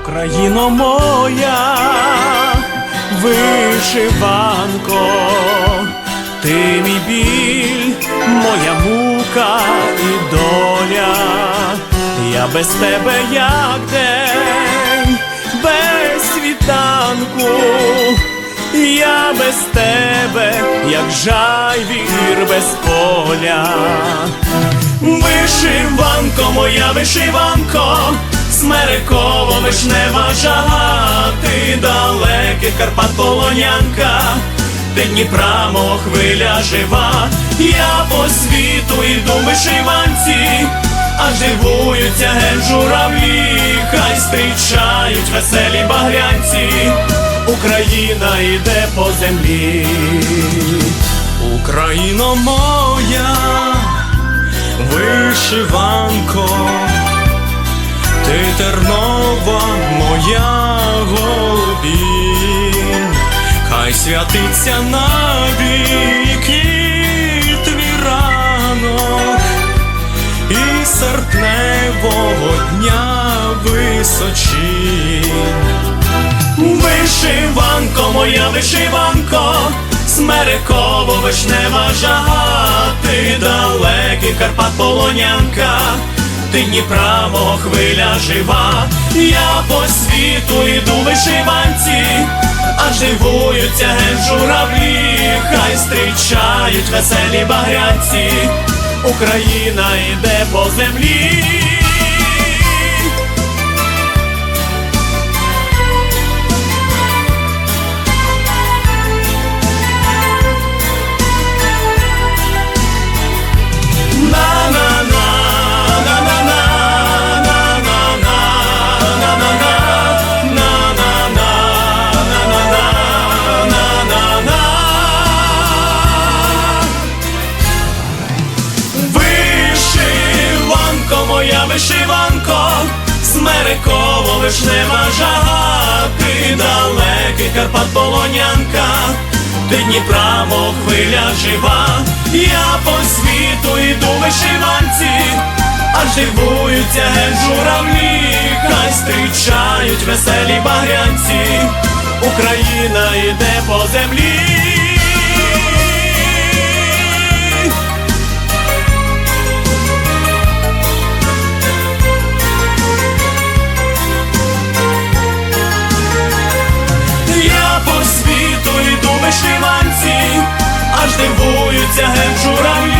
Україно моя, вишиванко, ти мій біль, моя мука і доля, я без тебе як день, без світанку, я без тебе, як жайвір без поля. Вишиванко, моя вишиванко, смереково вишнева жага, ти далеких Карпат полонянка, ти Дніпра, мов хвиля жива, я по світу йду вишиванці, аж дивуються ген журавлі, хай зустрічають веселі багрянці, Україна йде по землі, Україно моя вишиванко, ти тернова моя голубінь, хай святиться навіки твій ранок і серпневого дня височінь. Моя вишиванко, смереково вишнева жага, ти далекий Карпат полонянка, ти Дніпра, мого хвиля жива, я по світу йду вишиванці, аж дивуються ген журавлі, хай зустрічають веселі багрянці, Україна йде по землі. Вишиванко, смереково вишнева жага, ти далекий Карпат полонянка, ти Дніпра, мов хвиля жива, я по світу йду вишиванці, аж дивуються ген журавлі, хай зустрічають веселі багрянці, Україна йде по землі. По світу